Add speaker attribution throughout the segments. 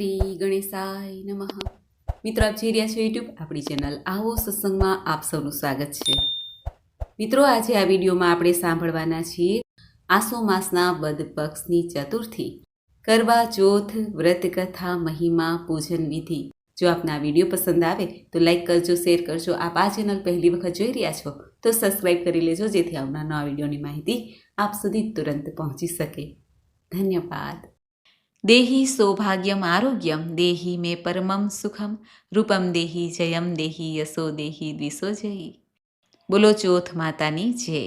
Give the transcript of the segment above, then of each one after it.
Speaker 1: શ્રી ગણેશાય નમઃ. મિત્રો, આપ જોઈ રહ્યા છો યુટ્યુબ આપણી ચેનલ આવો સત્સંગમાં આપ સૌનું સ્વાગત છે. મિત્રો, આજે આ વિડીયોમાં આપણે સાંભળવાના છીએ આસો માસના બદ પક્ષની ચતુર્થી. કરવા ચોથ વ્રત કથા મહિમા પૂજન વિધિ. જો આપને આ વીડિયો પસંદ આવે, તો લાઈક કરજો, શેર કરજો. આપ આ ચેનલ પહેલી વખત જોઈ રહ્યા છો, તો સબસ્ક્રાઈબ કરી લેજો, જેથી આવનાર નવા વિડીયોની માહિતી આપ સુધી તુરંત પહોંચી શકે. ધન્યવાદ. દેહી સૌભાગ્યમ આરોગ્યમ દેહી મે પરમમ સુખમ રૂપમ દેહી જયમ દેહી યશો દેહી દ્વિસો જયી બોલો ચોથ માતાની જય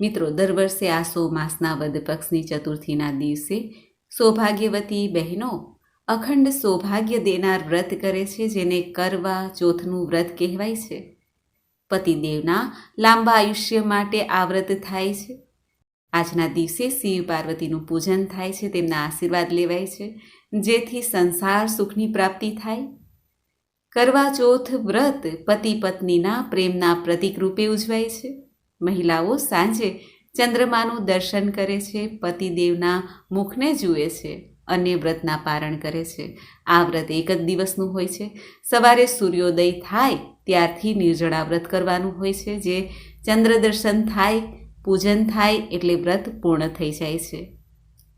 Speaker 1: મિત્રો દર વર્ષે આસો માસના વદ પક્ષની ચતુર્થીના દિવસે સૌભાગ્યવતી બહેનો અખંડ સૌભાગ્ય દેનાર વ્રત કરે છે જેને કરવા ચોથનું વ્રત કહેવાય છે પતિદેવના લાંબા આયુષ્ય માટે આ વ્રત થાય છે આજના દિવસે શિવ પાર્વતીનું પૂજન થાય છે, તેમના આશીર્વાદ લેવાય છે. જેથી સંસાર સુખની પ્રાપ્તિ થાય. કરવા ચોથ વ્રત પતિ પત્નીના પ્રેમના પ્રતીક રૂપે ઉજવાય છે. મહિલાઓ સાંજે ચંદ્રમાનું દર્શન કરે છે, પતિદેવના મુખને જુએ છે અને વ્રતના પારણ કરે છે. આ વ્રત એક જ દિવસનું હોય છે. સવારે સૂર્યોદય થાય ત્યારથી નિર્જળા વ્રત કરવાનું હોય છે, જે ચંદ્ર દર્શન થાય પૂજન થાય એટલે વ્રત પૂર્ણ થઈ જાય છે.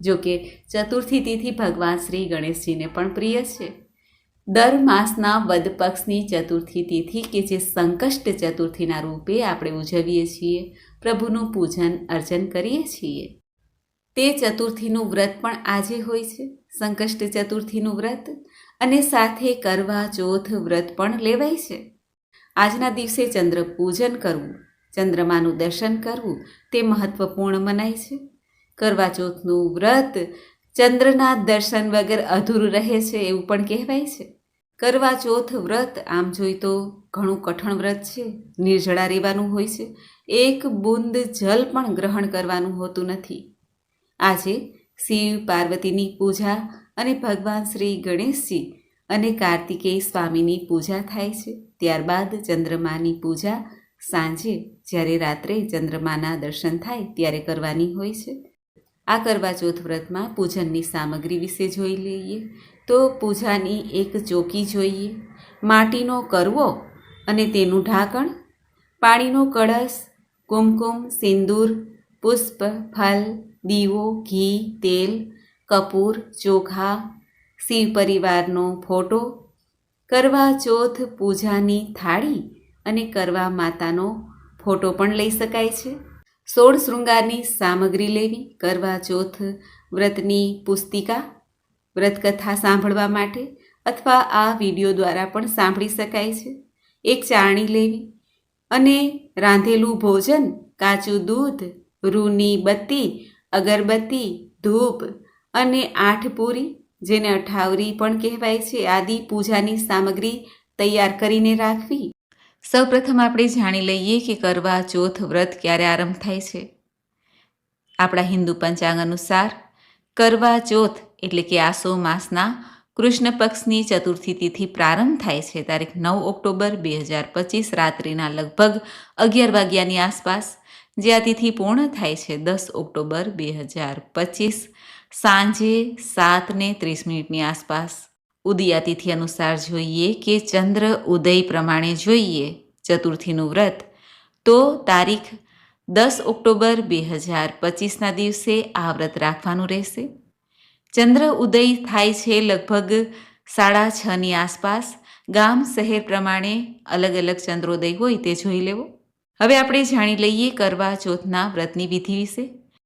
Speaker 1: જો કે ચતુર્થી તિથિ ભગવાન શ્રી ગણેશજીને પણ પ્રિય છે. દર માસના વદ પક્ષની ચતુર્થી તિથિ કે જે સંકષ્ટ ચતુર્થીના રૂપે આપણે ઉજવીએ છીએ, પ્રભુનું પૂજન અર્ચન કરીએ છીએ. તે ચતુર્થીનું વ્રત પણ આજે હોય છે, સંકષ્ટ ચતુર્થીનું વ્રત અને સાથે કરવા ચોથ વ્રત પણ લેવાય છે. આજના દિવસે ચંદ્ર પૂજન કરવું ચંદ્રમાનું દર્શન કરવું તે મહત્વપૂર્ણ મનાય છે. કરવાચોથનું વ્રત ચંદ્રના દર્શન વગર અધૂરું રહે છે એવું પણ કહેવાય છે. કરવાચોથ વ્રત આમ જોઈ તો ઘણું કઠણ વ્રત છે, નિર્જળા રહેવાનું હોય છે. એક બુંદ જલ પણ ગ્રહણ કરવાનું હોતું નથી. આજે શિવ પાર્વતીની પૂજા અને ભગવાન શ્રી ગણેશજી અને કાર્તિકેય સ્વામીની પૂજા થાય છે. ત્યારબાદ ચંદ્રમાની પૂજા સાંજે જ્યારે રાત્રે ચંદ્રમાના દર્શન થાય ત્યારે કરવાની હોય છે. આ કરવા ચોથ વ્રતમાં પૂજનની સામગ્રી વિશે જોઈ લઈએ. તો પૂજાની એક ચોકી જોઈએ. માટીનો કરવો અને તેનું ઢાંકણ, પાણીનો કળશ, કુમકુમ, સિંદૂર, પુષ્પ, ફલ, દીવો, ઘી, તેલ, કપૂર, ચોખા શિવ પરિવારનો ફોટો, કરવા ચોથ પૂજાની થાળી અને કરવા માતાનો ફોટો પણ લઈ શકાય છે. સોળ શૃંગારની સામગ્રી લેવી, કરવા ચોથ, વ્રતની પુસ્તિકા, વ્રતકથા સાંભળવા માટે અથવા આ વીડિયો દ્વારા પણ સાંભળી શકાય છે. એક ચાણી લેવી અને રાંધેલું ભોજન, કાચું દૂધ, રૂની બત્તી, અગરબત્તી, ધૂપ અને આઠ પૂરી, જેને અઠાવરી પણ કહેવાય છે, આદિ પૂજાની સામગ્રી તૈયાર કરીને રાખવી. સૌપ્રથમ આપણે જાણી લઈએ કે કરવા ચોથ, વ્રત ક્યારે આરંભ થાય છે. આપણા હિન્દુ પંચાંગ અનુસાર કરવા ચોથ એટલે કે આસો માસના કૃષ્ણ પક્ષની ચતુર્થી તિથિ પ્રારંભ થાય છે, તારીખ નવ ઓક્ટોબર બે હજાર પચીસ રાત્રિના લગભગ અગિયાર વાગ્યાની આસપાસ, જે આ તિથિ પૂર્ણ થાય છે, દસ ઓક્ટોબર બે હજાર પચીસ સાંજે સાત ને ત્રીસ મિનિટની આસપાસ. ઉદયા તિથિ અનુસાર જોઈએ કે ચંદ્ર ઉદય પ્રમાણે જોઈએ, ચતુર્થીનું વ્રત. તો તારીખ દસ ઓક્ટોબર બે હજાર પચીસના દિવસે આ વ્રત રાખવાનું રહેશે. ચંદ્ર ઉદય થાય છે લગભગ સાડા છની આસપાસ. ગામ, શહેર પ્રમાણે અલગ અલગ ચંદ્રોદય હોય તે જોઈ લેવો. હવે આપણે જાણી લઈએ કરવા ચોથના વ્રતની વિધિ વિશે.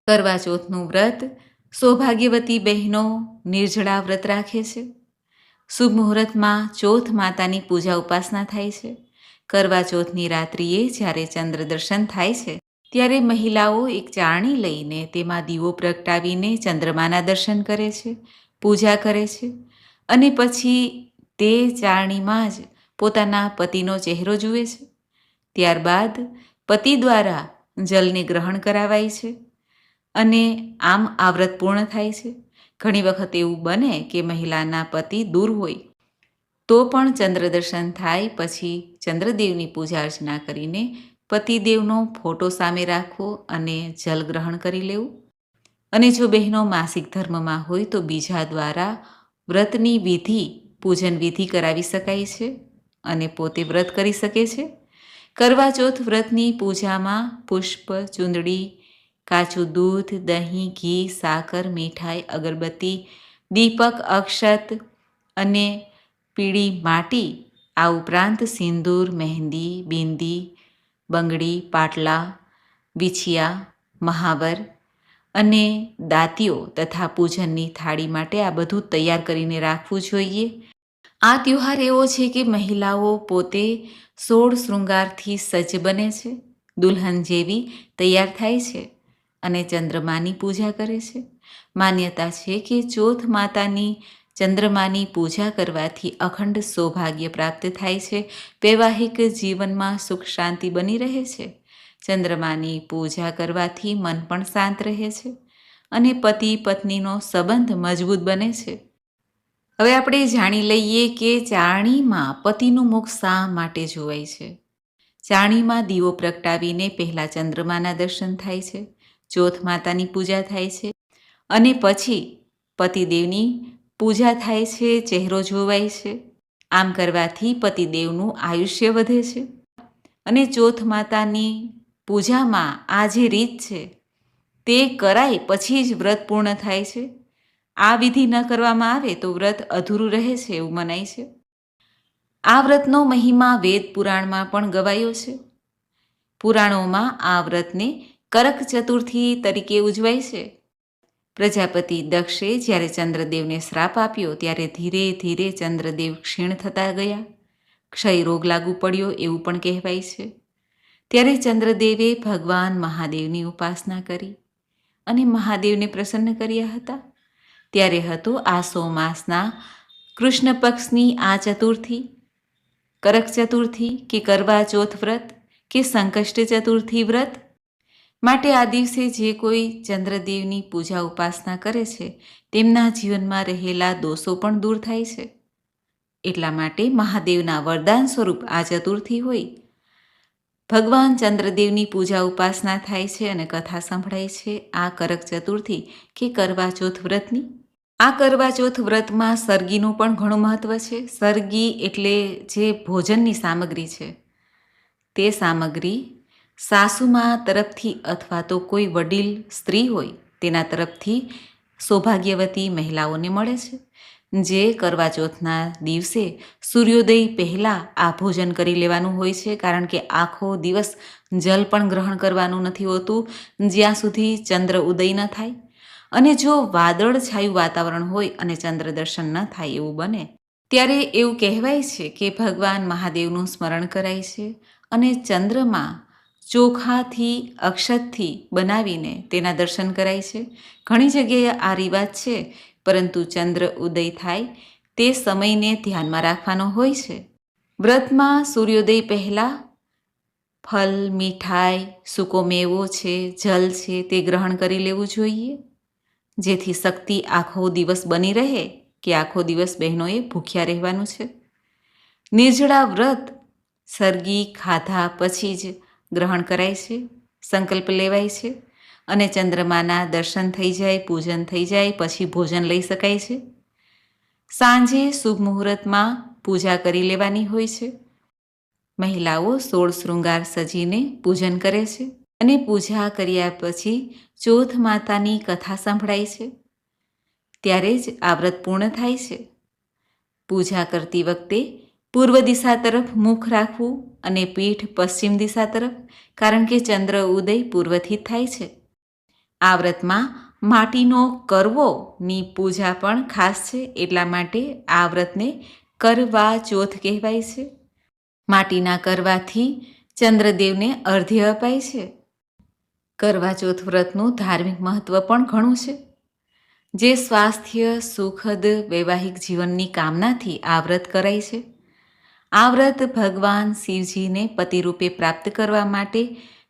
Speaker 1: કરવા ચોથનું વ્રત સૌભાગ્યવતી બહેનો નિર્જળા વ્રત રાખે છે. શુભ મુહૂર્તમાં ચોથ માતાની પૂજા ઉપાસના થાય છે. કરવા ચોથની રાત્રિએ જ્યારે ચંદ્ર દર્શન થાય છે, ત્યારે મહિલાઓ એક ચારણી લઈને તેમાં દીવો પ્રગટાવીને ચંદ્રમાના દર્શન કરે છે, પૂજા કરે છે. અને પછી તે ચારણીમાં જ પોતાના પતિનો ચહેરો જુએ છે. ત્યારબાદ પતિ દ્વારા જલને ગ્રહણ કરાવાય છે અને આમ આવ્રત પૂર્ણ થાય છે. ઘણી વખત એવું બને કે મહિલાના પતિ દૂર હોય. તો પણ ચંદ્ર દર્શન થાય પછી ચંદ્રદેવની પૂજા અર્ચના કરીને પતિદેવનો ફોટો સામે રાખવો અને જલ ગ્રહણ કરી લેવું. અને જો બહેનો માસિક ધર્મમાં હોય તો બીજા દ્વારા વ્રતની વિધિ, પૂજન વિધિ કરાવી શકાય છે અને પોતે વ્રત કરી શકે છે. કરવા ચોથ વ્રતની પૂજામાં પુષ્પ, ચૂંદડી કાચું દૂધ, દહીં, ઘી, સાકર, મીઠાઈ, અગરબત્તી, દીપક, અક્ષત અને પીળી માટી. આ ઉપરાંત સિંદૂર, મહેંદી, બિંદી, બંગડી, પાટલા, વિછિયા, મહાવર અને દાંતીઓ તથા પૂજનની થાળી માટે આ બધું તૈયાર કરીને રાખવું જોઈએ. આ તહેવાર એવો છે કે મહિલાઓ પોતે સોળ શૃંગારથી સજ્જ બને છે. દુલ્હન જેવી તૈયાર થાય છે. અને ચંદ્રમાની પૂજા કરે છે. માન્યતા છે કે ચોથ માતાની ચંદ્રમાની પૂજા કરવાથી અખંડ સૌભાગ્ય પ્રાપ્ત થાય છે. વૈવાહિક જીવનમાં સુખ શાંતિ બની રહે છે. ચંદ્રમાની પૂજા કરવાથી મન પણ શાંત રહે છે અને પતિ પત્નીનો સંબંધ મજબૂત બને છે. હવે આપણે જાણી લઈએ કે ચારણીમાં પતિનું મુખ શા માટે જોવાય છે? ચારણીમાં દીવો પ્રગટાવીને પહેલાં ચંદ્રમાના દર્શન થાય છે. ચોથ માતાની પૂજા થાય છે અને પછી પતિદેવની પૂજા થાય છે, ચહેરો જોવાય છે. આમ કરવાથી પતિદેવનું આયુષ્ય વધે છે. અને ચોથ માતાની પૂજામાં આ જે રીત છે તે કરાય પછી જ વ્રત પૂર્ણ થાય છે. આ વિધિ ન કરવામાં આવે તો વ્રત અધૂરું રહે છે એવું મનાય છે. આ વ્રતનો મહિમા વેદ પુરાણમાં પણ ગવાયો છે. પુરાણોમાં આ વ્રતને કરક ચતુર્થી તરીકે ઉજવાય છે. પ્રજાપતિ દક્ષે જ્યારે ચંદ્રદેવને શ્રાપ આપ્યો ત્યારે ધીરે ધીરે ચંદ્રદેવ ક્ષીણ થતા ગયા. ક્ષય રોગ લાગુ પડ્યો એવું પણ કહેવાય છે. ત્યારે ચંદ્રદેવે ભગવાન મહાદેવની ઉપાસના કરી અને મહાદેવને પ્રસન્ન કર્યા હતા. ત્યારે હતો આસો માસના કૃષ્ણ પક્ષની આ ચતુર્થી. કરક ચતુર્થી કે કરવા ચોથ વ્રત કે સંકષ્ટ ચતુર્થી વ્રત? માટે આ દિવસે જે કોઈ ચંદ્રદેવની પૂજા ઉપાસના કરે છે, તેમના જીવનમાં રહેલા દોષો પણ દૂર થાય છે. એટલા માટે મહાદેવના વરદાન સ્વરૂપ આ ચતુર્થી હોય. ભગવાન ચંદ્રદેવની પૂજા ઉપાસના થાય છે અને કથા સંભળાય છે આ કરક ચતુર્થી કે કરવા ચોથ વ્રતની. આ કરવા ચોથ વ્રતમાં સરગીનું પણ ઘણું મહત્વ છે. સરગી એટલે જે ભોજનની સામગ્રી છે. તે સામગ્રી સાસુમા તરફથી અથવા તો કોઈ વડીલ, સ્ત્રી હોય, તેના તરફથી સૌભાગ્યવતી મહિલાઓને મળે છે. જે કરવા ચોથના દિવસે સૂર્યોદય પહેલાં આ ભોજન કરી લેવાનું હોય છે, કારણ કે આખો દિવસ જલ પણ ગ્રહણ કરવાનું નથી હોતું, જ્યાં સુધી ચંદ્ર ઉદય ન થાય. અને જો વાદળ છાયું વાતાવરણ હોય અને ચંદ્ર દર્શન ન થાય એવું બને, ત્યારે એવું કહેવાય છે કે ભગવાન મહાદેવનું સ્મરણ કરાય છે અને ચંદ્રમાં ચોખાથી, અક્ષતથી બનાવીને તેના દર્શન કરાય છે. ઘણી જગ્યાએ આ રિવાજ છે, પરંતુ ચંદ્ર ઉદય થાય તે સમયને ધ્યાનમાં રાખવાનો હોય છે. વ્રતમાં સૂર્યોદય પહેલાં ફલ, મીઠાઈ, સૂકો મેવો છે, જલ છે તે ગ્રહણ કરી લેવું જોઈએ. જેથી શક્તિ આખો દિવસ બની રહે કે આખો દિવસ બહેનોએ ભૂખ્યા રહેવાનું છે. નિર્જળા વ્રત, સરગી, ખાધા પછી જ ગ્રહણ કરાય છે, સંકલ્પ લેવાય છે અને ચંદ્રમાના દર્શન થઈ જાય, પૂજન થઈ જાય, પછી ભોજન લઈ શકાય છે. સાંજે શુભ મુહૂર્તમાં પૂજા કરી લેવાની હોય છે. મહિલાઓ સોળ શૃંગાર સજીને પૂજન કરે છે અને પૂજા કર્યા પછી ચોથ માતાની કથા સંભળાય છે. ત્યારે જ આ વ્રત પૂર્ણ થાય છે. પૂજા કરતી વખતે પૂર્વ દિશા તરફ મુખ રાખવું અને પીઠ પશ્ચિમ દિશા તરફ, કારણ કે ચંદ્ર ઉદય પૂર્વથી થાય છે. આ વ્રતમાં માટીનો કરવોની પૂજા પણ ખાસ છે, એટલા માટે આ વ્રતને કરવા ચોથ કહેવાય છે. માટીના કરવાથી ચંદ્રદેવને અર્ધ્ય અપાય છે. કરવા ચોથ વ્રતનું ધાર્મિક મહત્વ પણ ઘણું છે. જે સ્વાસ્થ્ય, સુખદ, વૈવાહિક જીવનની કામનાથી આ વ્રત કરાય છે. આ વ્રત ભગવાન શિવજીને પતિરૂપે પ્રાપ્ત કરવા માટે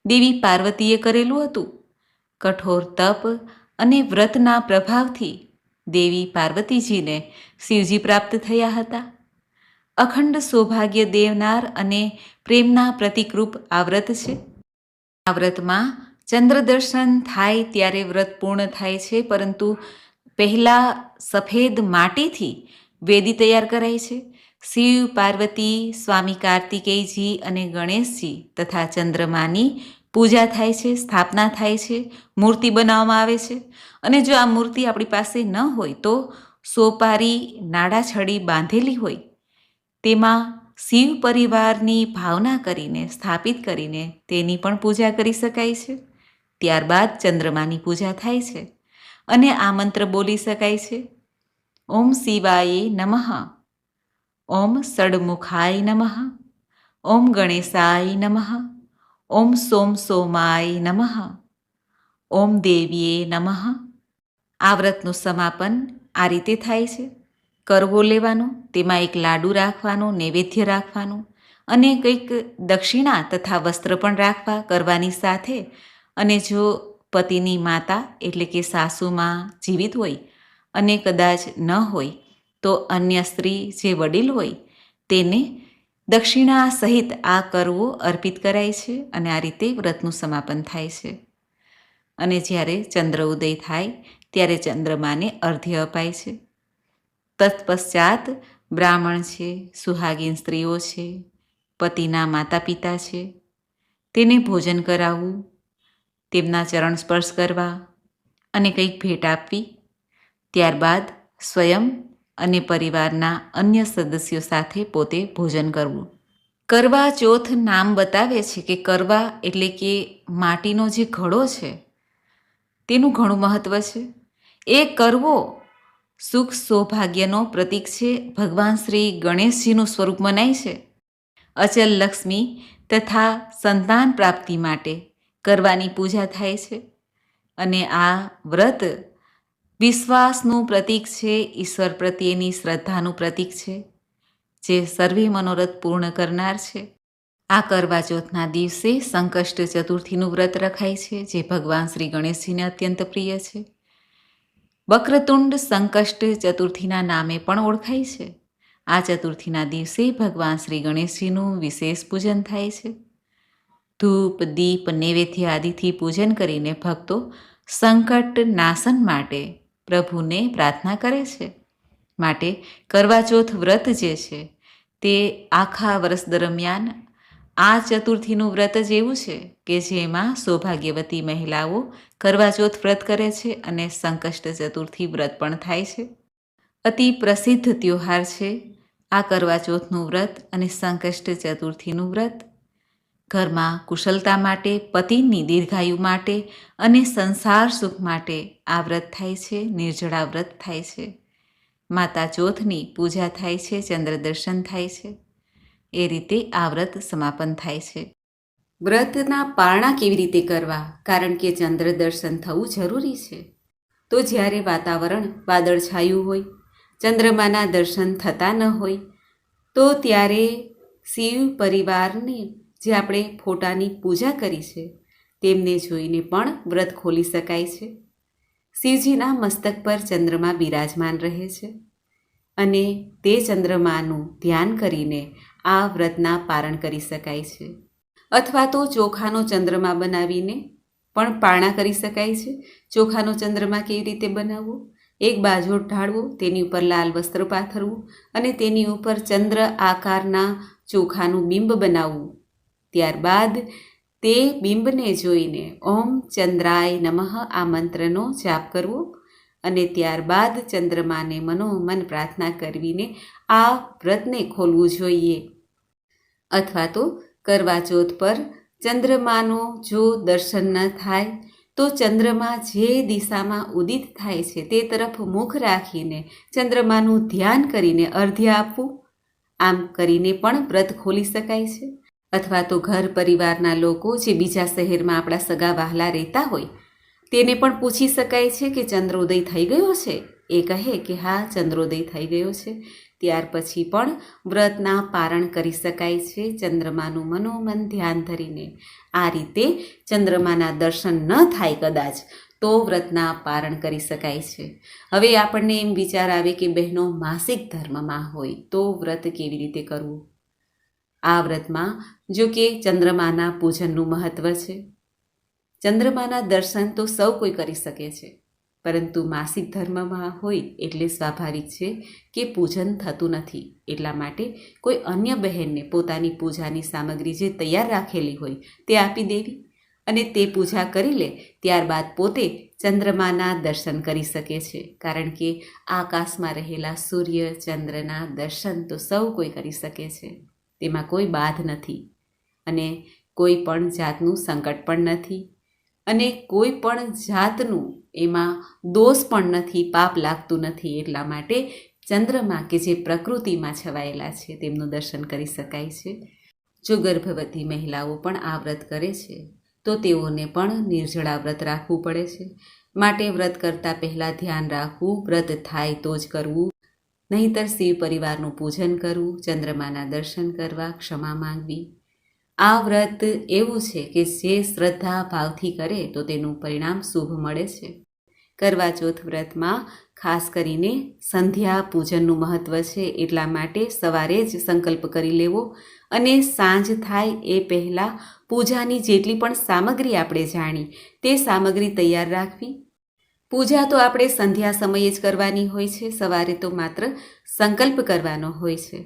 Speaker 1: દેવી પાર્વતીએ કરેલું હતું. કઠોર તપ અને વ્રતના પ્રભાવથી દેવી પાર્વતીજીને શિવજી પ્રાપ્ત થયા હતા. અખંડ સૌભાગ્ય દેવનાર અને પ્રેમના પ્રતિકરૂપ આ વ્રત છે. આ વ્રતમાં ચંદ્ર દર્શન થાય ત્યારે વ્રત પૂર્ણ થાય છે, પરંતુ પહેલાં સફેદ માટીથી વેદી તૈયાર કરાય છે. શિવ, પાર્વતી, સ્વામી કાર્તિકેયજી અને ગણેશજી તથા ચંદ્રમાની પૂજા થાય છે, સ્થાપના થાય છે, મૂર્તિ બનાવવામાં આવે છે. અને જો આ મૂર્તિ આપણી પાસે ન હોય તો સોપારી નાડા છડી બાંધેલી હોય. તેમાં શિવ પરિવારની ભાવના કરીને સ્થાપિત કરીને તેની પણ પૂજા કરી શકાય છે. ત્યારબાદ ચંદ્રમાની પૂજા થાય છે. અને આ મંત્ર બોલી શકાય છે. ઓમ શિવાય નમઃ. ઓમ સડમુખાય નમઃ. ઓમ ગણેશાય નમઃ. ઓમ સોમ સોમાય નમઃ. ઓમ દેવીએ નમઃ. આ વ્રતનું સમાપન આ રીતે થાય છે. કરવો લેવાનો, તેમાં એક લાડુ રાખવાનો, નૈવેદ્ય રાખવાનું અને કંઈક દક્ષિણા તથા વસ્ત્ર પણ રાખવા કરવાની સાથે અને જો પતિની માતા એટલે કે સાસુમાં જીવિત હોય અને કદાચ ન હોય તો અન્ય સ્ત્રી જે વડીલ હોય તેને દક્ષિણા સહિત આ કરવો અર્પિત કરાય છે અને આ રીતે વ્રતનું સમાપન થાય છે. અને જ્યારે ચંદ્ર ઉદય થાય, ત્યારે ચંદ્રમાને અર્ધ્ય અપાય છે. તત્પશ્ચાત બ્રાહ્મણ છે, સુહાગીન સ્ત્રીઓ છે, પતિના માતા પિતા છે. તેને ભોજન કરાવવું, તેમના ચરણ સ્પર્શ કરવા અને કંઈક ભેટ આપવી. ત્યારબાદ સ્વયં અને પરિવારના અન્ય સદસ્યો સાથે પોતે ભોજન કરવું. કરવા ચોથ નામ બતાવે છે કે કરવા એટલે કે માટીનો જે ઘડો છે, તેનું ઘણું મહત્ત્વ છે. એ કરવો સુખ સૌભાગ્યનો પ્રતીક છે. ભગવાન શ્રી ગણેશજીનું સ્વરૂપ મનાય છે. અચલ લક્ષ્મી તથા સંતાન પ્રાપ્તિ માટે કરવાની પૂજા થાય છે. અને આ વ્રત વિશ્વાસનું પ્રતીક છે, ઈશ્વર પ્રત્યેની શ્રદ્ધાનું પ્રતીક છે, જે સર્વે મનોરથ પૂર્ણ કરનાર છે. આ કરવા ચોથના દિવસે સંકષ્ટ ચતુર્થીનું વ્રત રખાય છે, જે ભગવાન શ્રી ગણેશજીને અત્યંત પ્રિય છે. વક્રતુંડ સંકષ્ટ ચતુર્થીના નામે પણ ઓળખાય છે. આ ચતુર્થીના દિવસે ભગવાન શ્રી ગણેશજીનું વિશેષ પૂજન થાય છે. ધૂપ, દીપ, નૈવેદ્ય આદિથી પૂજન કરીને ભક્તો સંકટ નાશન માટે પ્રભુને પ્રાર્થના કરે છે. માટે કરવાચોથ વ્રત જે છે, તે આખા વર્ષ દરમિયાન આ ચતુર્થીનું વ્રત જ એવું છે કે જેમાં સૌભાગ્યવતી મહિલાઓ કરવાચોથ વ્રત કરે છે અને સંકષ્ટ ચતુર્થી વ્રત પણ થાય છે. અતિ પ્રસિદ્ધ ત્યોહાર છે આ કરવાચોથનું વ્રત અને સંકષ્ટ ચતુર્થીનું વ્રત. ઘરમાં કુશળતા માટે, પતિની દીર્ઘાયુ માટે અને સંસાર સુખ માટે આ વ્રત થાય છે, નિર્જળા વ્રત થાય છે. માતા ચોથની પૂજા થાય છે, ચંદ્ર દર્શન થાય છે. એ રીતે આ વ્રત સમાપન થાય છે. વ્રતના પારણા કેવી રીતે કરવા? કારણ કે ચંદ્ર દર્શન થવું જરૂરી છે. તો જ્યારે વાતાવરણ વાદળછાયું હોય, ચંદ્રમાના દર્શન થતા ન હોય, તો ત્યારે શિવ પરિવારની જે આપણે ફોટાની પૂજા કરી છે, તેમને જોઈને પણ વ્રત ખોલી શકાય છે. શિવજીના મસ્તક પર ચંદ્રમા બિરાજમાન રહે છે અને તે ચંદ્રમાનું ધ્યાન કરીને આ વ્રતના પારણ કરી શકાય છે. અથવા તો ચોખાનો ચંદ્રમા બનાવીને પણ પારણા કરી શકાય છે. ચોખાનો ચંદ્રમા કેવી રીતે બનાવવો? એક બાજુ ઢાળવો, તેની ઉપર લાલ વસ્ત્ર પાથરવું અને તેની ઉપર ચંદ્ર આકારના ચોખાનું બિંબ બનાવવું. ત્યારબાદ તે બિંબને જોઈને ઓમ ચંદ્રાય નમઃ આ મંત્રનો જાપ કરવો અને ત્યારબાદ ચંદ્રમાને મનોમન પ્રાર્થના કરવીને આ વ્રતને ખોલવું જોઈએ. અથવા તો કરવા ચોથ પર ચંદ્રમાનો જો દર્શન ન થાય, તો ચંદ્રમા જે દિશામાં ઉદિત થાય છે તે તરફ મુખ રાખીને ચંદ્રમાનું ધ્યાન કરીને અર્ધ્ય આપવું. આમ કરીને પણ વ્રત ખોલી શકાય છે. અથવા તો ઘર પરિવારના લોકો જે બીજા શહેરમાં આપણા સગા વહાલા રહેતા હોય, તેને પણ પૂછી શકાય છે કે ચંદ્રોદય થઈ ગયો છે? એ કહે કે હા, ચંદ્રોદય થઈ ગયો છે. ત્યાર પછી પણ વ્રતના પારણ કરી શકાય છે ચંદ્રમાનું મનોમન ધ્યાન ધરીને. આ રીતે ચંદ્રમાના દર્શન ન થાય કદાચ, તો વ્રતના પારણ કરી શકાય છે. હવે આપણને એમ વિચાર આવે કે બહેનો માસિક ધર્મમાં હોય, તો વ્રત કેવી રીતે કરવું? આ વ્રતમાં જો કે ચંદ્રમાના પૂજનનું મહત્ત્વ છે. ચંદ્રમાના દર્શન તો સૌ કોઈ કરી શકે છે, પરંતુ માસિક ધર્મમાં હોય એટલે સ્વાભાવિક છે કે પૂજન થતું નથી. એટલા માટે કોઈ અન્ય બહેનને પોતાની પૂજાની સામગ્રી જે તૈયાર રાખેલી હોય તે આપી દેવી અને તે પૂજા કરી લે ત્યારબાદ પોતે ચંદ્રમાના દર્શન કરી શકે છે. કારણ કે આકાશમાં રહેલા સૂર્ય ચંદ્રના દર્શન તો સૌ કોઈ કરી શકે છે. તેમાં કોઈ બાધ નથી. અને કોઈ પણ જાતનું સંકટ પણ નથી અને કોઈ પણ જાતનું એમાં દોષ પણ નથી, પાપ લાગતું નથી એટલા માટે ચંદ્રમા કે જે પ્રકૃતિમાં છવાયેલા છે તેમનું દર્શન કરી શકાય છે. જો ગર્ભવતી મહિલાઓ પણ આ વ્રત કરે છે, તો તેઓને પણ નિર્જળા વ્રત રાખવું પડે છે. માટે વ્રત કરતાં પહેલાં ધ્યાન રાખવું, વ્રત થાય તો જ કરવું. નહીંતર શિવ પરિવારનું પૂજન કરવું, ચંદ્રમાના દર્શન કરવા, ક્ષમા માંગવી. આ વ્રત એવું છે કે જે શ્રદ્ધા ભાવથી કરે તો તેનું પરિણામ શુભ મળે છે. કરવા ચોથ વ્રતમાં ખાસ કરીને સંધ્યા પૂજનનું મહત્ત્વ છે એટલા માટે સવારે જ સંકલ્પ કરી લેવો અને સાંજ થાય એ પહેલાં પૂજાની જેટલી પણ સામગ્રી આપણે જાણી તે સામગ્રી તૈયાર રાખવી. પૂજા તો આપણે સંધ્યા સમયે જ કરવાની હોય છે, સવારે તો માત્ર સંકલ્પ કરવાનો હોય છે.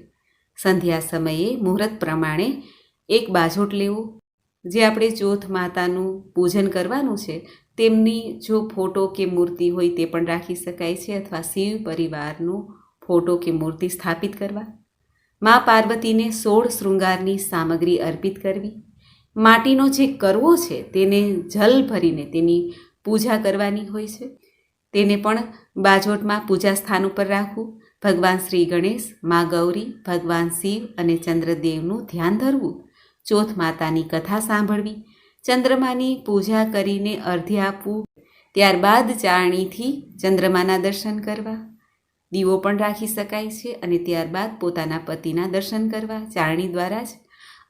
Speaker 1: સંધ્યા સમયે મુહૂર્ત પ્રમાણે એક બાજોટ લેવો, જે આપણે ચોથ માતાનું પૂજન કરવાનું છે, તેમની જો ફોટો કે મૂર્તિ હોય તે પણ રાખી શકાય છે અથવા શિવ પરિવારનું ફોટો કે મૂર્તિ સ્થાપિત કરવા. મા પાર્વતીને સોળ શૃંગારની સામગ્રી અર્પિત કરવી. માટીનો જે કરવો છે તેને જલ ભરીને તેની પૂજા કરવાની હોય છે. તેને પણ બાજોટમાં પૂજા સ્થાન ઉપર રાખવું. ભગવાન શ્રી ગણેશ, મા ગૌરી, ભગવાન શિવ અને ચંદ્રદેવનું ધ્યાન ધરવું. ચોથ માતાની કથા સાંભળવી, ચંદ્રમાની પૂજા કરીને અર્ધ્ય આપવું, ત્યારબાદ ચારણીથી ચંદ્રમાના દર્શન કરવા. દીવો પણ રાખી શકાય છે અને ત્યારબાદ પોતાના પતિના દર્શન કરવા, ચારણી દ્વારા જ.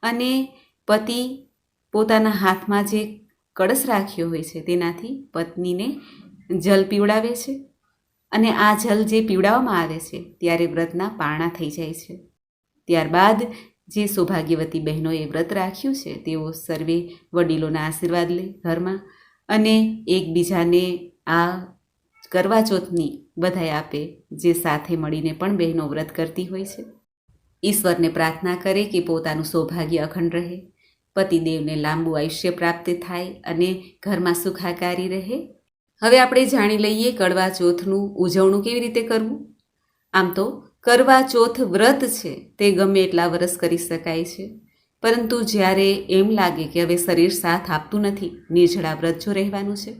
Speaker 1: અને પતિ પોતાના હાથમાં જે કળશ રાખ્યો હોય છે તેનાથી પત્નીને જલ પીવડાવે છે. અને આ જલ જે પીવડાવવામાં આવે છે, ત્યારે વ્રતના પારણા થઈ જાય છે. ત્યારબાદ જે સૌભાગ્યવતી બહેનોએ વ્રત રાખ્યું છે, તેઓ સર્વે વડીલોના આશીર્વાદ લે ઘરમાં અને એકબીજાને આ કરવા ચોથની બધાય આપે, જે સાથે મળીને પણ બહેનો વ્રત કરતી હોય છે. ઈશ્વરને પ્રાર્થના કરે કે પોતાનું સૌભાગ્ય અખંડ રહે, પતિદેવને લાંબુ આયુષ્ય પ્રાપ્ત થાય અને ઘરમાં સુખાકારી રહે. હવે આપણે જાણી લઈએ કડવા ચોથનું ઉજવણું કેવી રીતે કરવું? આમ તો કરવા ચોથ વ્રત છે, તે ગમે એટલા વરસ કરી શકાય છે. પરંતુ જ્યારે એમ લાગે કે હવે શરીર સાથ આપતું નથી, નિર્જળા વ્રત જો રહેવાનું છે,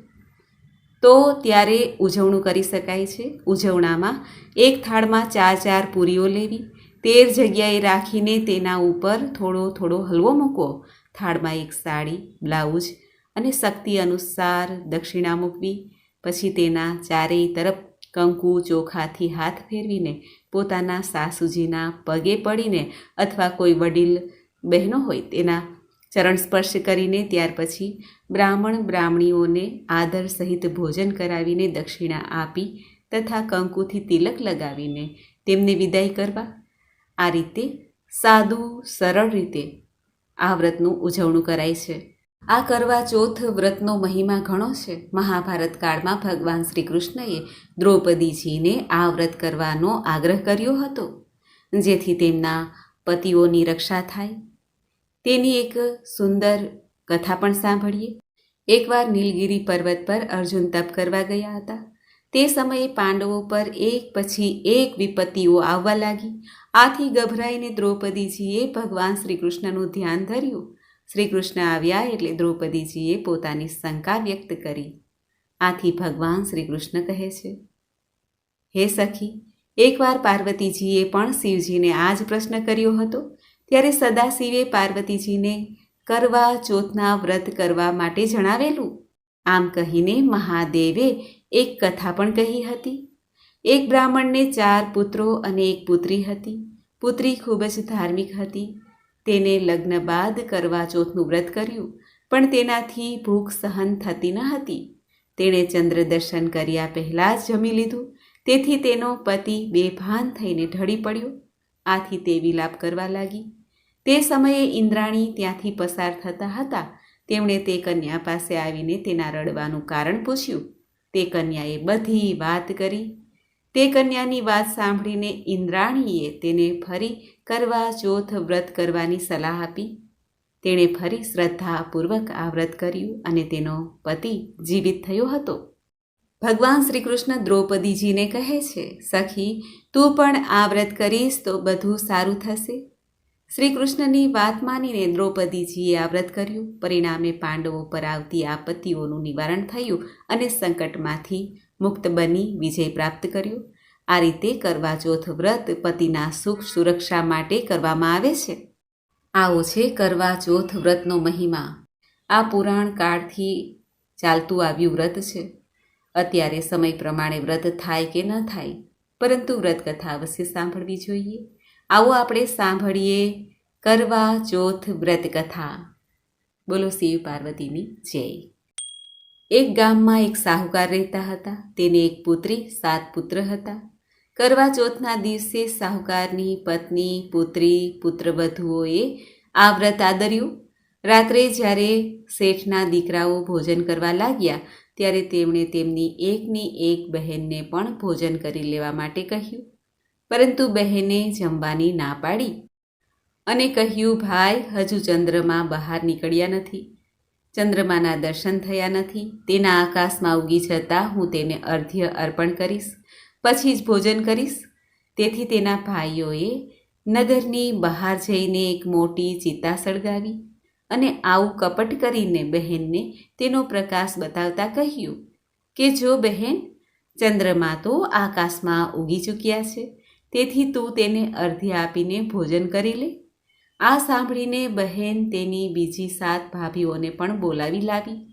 Speaker 1: તો ત્યારે ઉજવણું કરી શકાય છે. ઉજવણામાં એક થાળમાં ચાર ચાર પૂરીઓ લેવી, તેર જગ્યાએ રાખીને તેના ઉપર થોડો થોડો હલવો મૂકવો, થાળમાં એક સાડી, બ્લાઉઝ અને શક્તિ અનુસાર દક્ષિણા મૂકવી, પછી તેના ચારેય તરફ કંકુ, ચોખાથી હાથ ફેરવીને પોતાના સાસુજીના પગે પડીને અથવા કોઈ વડીલ બહેનો હોય તેના ચરણ સ્પર્શ કરીને ત્યાર પછી બ્રાહ્મણ બ્રાહ્મણીઓને આદર સહિત ભોજન કરાવીને દક્ષિણા આપી તથા કંકુથી તિલક લગાવીને તેમને વિદાય કરવા. આ રીતે સાદું, સરળ રીતે આ વ્રતનું ઉજવણું કરાય છે. આ કરવા ચોથ વ્રતનો મહિમા ઘણો છે. મહાભારત કાળમાં ભગવાન શ્રી કૃષ્ણએ દ્રૌપદીજીને આ વ્રત કરવાનો આગ્રહ કર્યો હતો, જેથી તેમના પતિઓની રક્ષા થાય. તેની એક સુંદર કથા પણ સાંભળીએ. એકવાર નીલગિરી પર્વત પર અર્જુન તપ કરવા ગયા હતા. તે સમયે પાંડવો પર એક પછી એક વિપત્તિઓ આવવા લાગી. આથી ગભરાઈને દ્રૌપદીજીએ ભગવાન શ્રી કૃષ્ણનું ધ્યાન ધર્યું. શ્રી કૃષ્ણ આવ્યા એટલે દ્રૌપદીજીએ પોતાની શંકા વ્યક્ત કરી. આથી ભગવાન શ્રી કૃષ્ણ કહે છે, હે સખી, એકવાર પાર્વતીજીએ પણ શિવજીને આ જ પ્રશ્ન કર્યો હતો, ત્યારે સદાશિવે પાર્વતીજીને કરવા, ચોથના વ્રત કરવા માટે જણાવેલું. આમ કહીને મહાદેવે એક કથા પણ કહી હતી. એક બ્રાહ્મણને ચાર પુત્રો અને એક પુત્રી હતી. પુત્રી ખૂબ જ ધાર્મિક હતી. તેને લગ્ન બાદ કરવા ચોથનું વ્રત કર્યું, પણ તેનાથી ભૂખ સહન થતી ન હતી. તેણે ચંદ્ર દર્શન કર્યા પહેલાં જ જમી લીધું, તેથી તેનો પતિ બેભાન થઈને ઢળી પડ્યો. આથી તે વિલાપ કરવા લાગી. તે સમયે ઇન્દ્રાણી ત્યાંથી પસાર થતા હતા. તેમણે તે કન્યા પાસે આવીને તેના રડવાનું કારણ પૂછ્યું. તે કન્યાએ બધી વાત કરી. તે કન્યાની વાત સાંભળીને ઇન્દ્રાણીએ તેને ફરી કરવા ચોથ વ્રત કરવાની સલાહ આપી. તેણે ફરી શ્રદ્ધાપૂર્વક આ વ્રત કર્યું અને તેનો પતિ જીવિત થયો હતો. ભગવાન શ્રી કૃષ્ણ દ્રૌપદીજીને કહે છે, સખી, તું પણ આ વ્રત કરીશ તો બધું સારું થશે. શ્રી કૃષ્ણની વાત માનીને દ્રૌપદીજીએ આ વ્રત કર્યું. પરિણામે પાંડવો પર આવતી આપત્તિઓનું નિવારણ થયું અને સંકટમાંથી મુક્ત બની વિજય પ્રાપ્ત કર્યો. આ રીતે કરવા ચોથ વ્રત પતિના સુખ સુરક્ષા માટે કરવામાં આવે છે. આવો છે કરવા ચોથ વ્રતનો મહિમા. આ પુરાણ કાળથી ચાલતું આવ્યું વ્રત છે. અત્યારે સમય પ્રમાણે વ્રત થાય કે ન થાય, પરંતુ વ્રત કથા અવશ્ય સાંભળવી જોઈએ. આવો આપણે સાંભળીએ કરવા ચોથ વ્રત કથા બોલો શિવ પાર્વતીની જય. એક ગામમાં એક સાહુકાર રહેતા હતા. તેને એક પુત્રી, સાત પુત્ર હતા. કરવા ચોથના દિવસે સાહુકારની પત્ની, પુત્રી, પુત્રવધુઓએ આ વ્રત આદર્યું. રાત્રે જ્યારે શેઠના દીકરાઓ ભોજન કરવા લાગ્યા, ત્યારે તેમણે તેમની એકની એક બહેનને પણ ભોજન કરી લેવા માટે કહ્યું. પરંતુ બહેને જમવાની ના પાડી અને કહ્યું, ભાઈ, હજુ ચંદ્રમાં બહાર નીકળ્યા નથી. ચંદ્રમાના દર્શન થયા નથી. તેના આકાશમાં ઉગી જતાં હું તેને અર્ધ્ય અર્પણ કરીશ, પછી જ ભોજન કરીશ. તેથી તેના ભાઈઓએ નગરની બહાર જઈને એક મોટી ચિતા સળગાવી અને આવું કપટ કરીને બહેનને તેનો પ્રકાશ બતાવતા કહ્યું કે, જો બહેન, ચંદ્રમા તો આકાશમાં ઉગી ચૂક્યા છે. તેથી તું તેને અર્ધ્ય આપીને ભોજન કરી લે. આ સાંભળીને બહેન તેની બીજી સાત ભાભીઓને પણ બોલાવી લાવી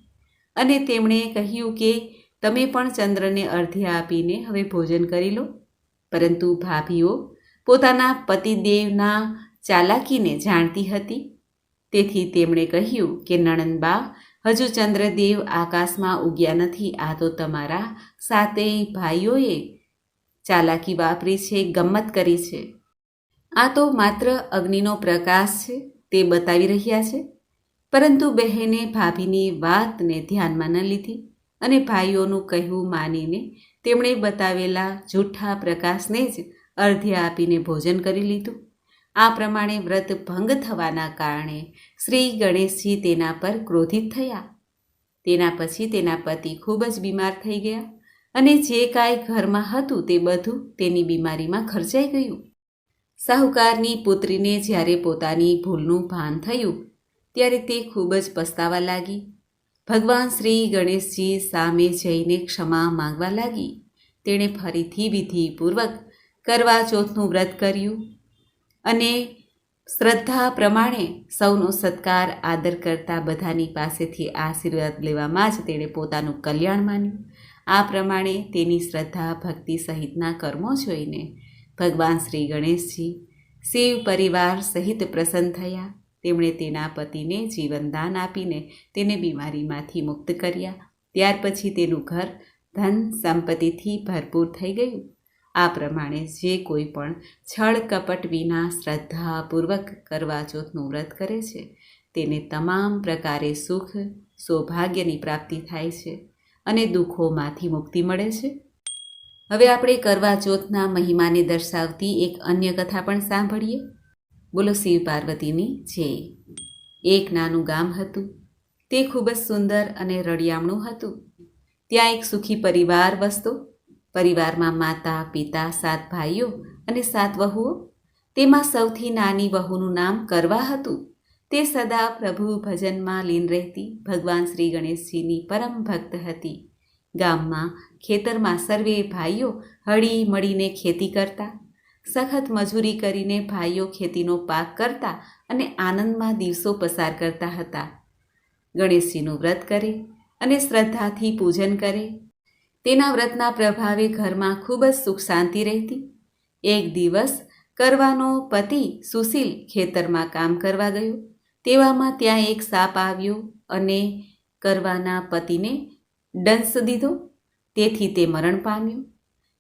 Speaker 1: અને તેમણે કહ્યું કે, તમે પણ ચંદ્રને અર્ધ્ય આપીને હવે ભોજન કરી લો. પરંતુ ભાભીઓ પોતાના પતિદેવના ચાલાકીને જાણતી હતી. તેથી તેમણે કહ્યું કે, નણંદબા, હજુ ચંદ્રદેવ આકાશમાં ઉગ્યા નથી, આ તો તમારા સાતેય ભાઈઓએ ચાલાકી વાપરી છે, ગમ્મત કરી છે. આ તો માત્ર અગ્નિનો પ્રકાશ છે, તે બતાવી રહ્યા છે. પરંતુ બહેને ભાભીની વાતને ધ્યાનમાં ન લીધી અને ભાઈઓનું કહેવું માનીને તેમણે બતાવેલા જૂઠા પ્રકાશને જ અર્ધ્ય આપીને ભોજન કરી લીધું. આ પ્રમાણે વ્રત ભંગ થવાના કારણે શ્રી ગણેશજી તેના પર ક્રોધિત થયા. તેના પછી તેના પતિ ખૂબ જ બીમાર થઈ ગયા અને જે કાંઈ ઘરમાં હતું તે બધું તેની બીમારીમાં ખર્ચાઈ ગયું. સાહુકારની પુત્રીને જ્યારે પોતાની ભૂલનું ભાન થયું, ત્યારે તે ખૂબ જ પસ્તાવા લાગી. ભગવાન શ્રી ગણેશજી સામે જઈને ક્ષમા માંગવા લાગી. તેણે ફરીથી વિધિપૂર્વક કરવા ચોથનું વ્રત કર્યું અને શ્રદ્ધા પ્રમાણે સૌનો સત્કાર, આદર કરતા બધાની પાસેથી આશીર્વાદ લેવામાં જ તેણે પોતાનું કલ્યાણ માન્યું. આ પ્રમાણે તેની શ્રદ્ધા, ભક્તિ સહિતના કર્મો જોઈને ભગવાન શ્રી ગણેશજી શિવ પરિવાર સહિત પ્રસન્ન થયા. તેમણે તેના પતિને જીવનદાન આપીને તેને બીમારીમાંથી મુક્ત કર્યા. ત્યાર પછી તેનું ઘર ધન સંપત્તિથી ભરપૂર થઈ ગયું. આ પ્રમાણે જે કોઈ પણ છળ કપટ વિના શ્રદ્ધાપૂર્વક કરવા ચોથનું વ્રત કરે છે, તેને તમામ પ્રકારે સુખ, સૌભાગ્યની પ્રાપ્તિ થાય છે અને દુઃખોમાંથી મુક્તિ મળે છે. હવે આપણે કરવા ચોથના મહિમાને દર્શાવતી એક અન્ય કથા પણ સાંભળીએ. બોલો શિવ પાર્વતીની જય એક નાનું ગામ હતું. તે ખૂબ જ સુંદર અને રળિયામણું હતું. ત્યાં એક સુખી પરિવાર વસતો. પરિવારમાં માતા, પિતા, સાત ભાઈઓ અને સાત વહુઓ. તેમાં સૌથી નાની વહુનું નામ કરવા હતું. તે સદા પ્રભુ ભજનમાં લીન રહેતી ભગવાન શ્રી ગણેશજીની પરમ ભક્ત હતી. ગામમાં ખેતરમાં સર્વે ભાઈઓ હળી મળીને ખેતી કરતા. સખત મજૂરી કરીને ભાઈઓ ખેતીનો પાક કરતા અને આનંદમાં દિવસો પસાર કરતા હતા. ગણેશજીનું વ્રત કરે અને શ્રદ્ધાથી પૂજન કરે. તેના વ્રતના પ્રભાવે ઘરમાં ખૂબ જ સુખ શાંતિ રહેતી. એક દિવસ કરવાનો પતિ સુશીલ ખેતરમાં કામ કરવા ગયો. તેવામાં ત્યાં એક સાપ આવ્યો અને કરવાના પતિને ડંસ દીધો. તેથી તે મરણ પામ્યું.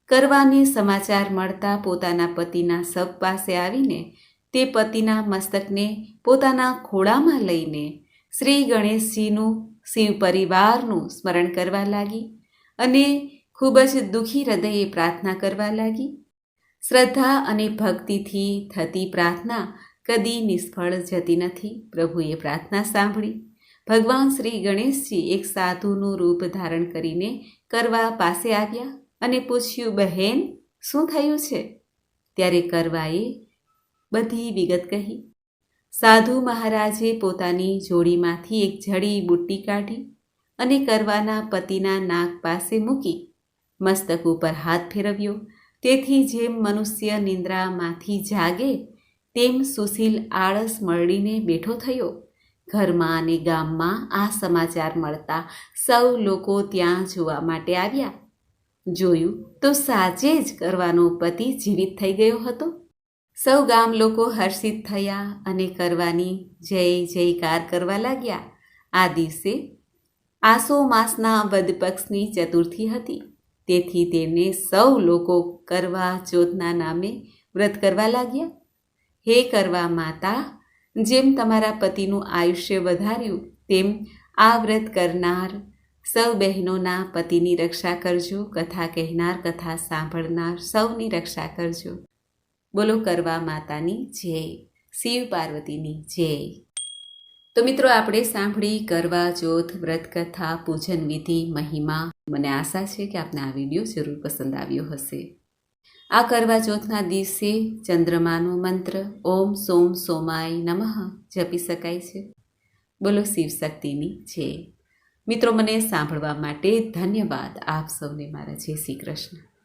Speaker 1: કરવાને સમાચાર મળતા પોતાના પતિના સબ પાસે આવીને તે પતિના મસ્તકને પોતાના ખોળામાં લઈને શ્રી ગણેશજીનું શિવ પરિવારનું સ્મરણ કરવા લાગી અને ખૂબ જ દુઃખી હૃદયે પ્રાર્થના કરવા લાગી. શ્રદ્ધા અને ભક્તિથી થતી પ્રાર્થના કદી નિષ્ફળ જતી નથી. પ્રભુએ પ્રાર્થના સાંભળી. ભગવાન શ્રી ગણેશજી એક સાધુનું રૂપ ધારણ કરીને કરવા પાસે આવ્યા અને પૂછ્યું, બહેન, શું થયું છે? ત્યારે કરવાએ બધી વિગત કહી. સાધુ મહારાજે પોતાની જોડીમાંથી એક જડી બુટ્ટી કાઢી અને કરવાના પતિના નાક પાસે મૂકી મસ્તક ઉપર હાથ ફેરવ્યો. તેથી જેમ મનુષ્ય નિંદ્રામાંથી જાગે, તેમ સુશીલ આળસ મળીને બેઠો થયો. ઘરમાં અને ગામમાં આ સમાચાર મળતા સૌ લોકો ત્યાં જોવા માટે આવ્યા. જોયું તો સાચે જ કરવાનો પતિ જીવિત થઈ ગયો હતો. સૌ ગામ લોકો હર્ષિત થયા અને કરવાની જય જયકાર કરવા લાગ્યા. આ દિવસે આસો માસના વદ પક્ષની ચતુર્થી હતી. તેથી તેને સૌ લોકો કરવા ચોથના નામે વ્રત કરવા લાગ્યા. હે કરવા માતા જેમ તમારા પતિનું આયુષ્ય વધાર્યું, તેમ આ વ્રત કરનાર સૌ બહેનોના પતિની રક્ષા કરજો, કથા કહેનાર, કથા સાંભળનાર સૌની રક્ષા કરજો. બોલો કરવા માતાની જય, શિવ પાર્વતીની જય. તો મિત્રો, આપણે સાંભળી કરવા ચોથ વ્રત કથા પૂજન વિધિ મહિમા. મને આશા છે કે આપને આ વીડિયો જરૂર પસંદ આવ્યો હશે. આ કરવા ચોથના દિવસે ચંદ્રમાનો મંત્ર ઓમ સોમ સોમાય નમઃ જપી શકાય છે. બોલો શિવ શક્તિની જય. મિત્રો, મને સાંભળવા માટે ધન્યવાદ. આપ સૌને મારા જય શ્રી કૃષ્ણ.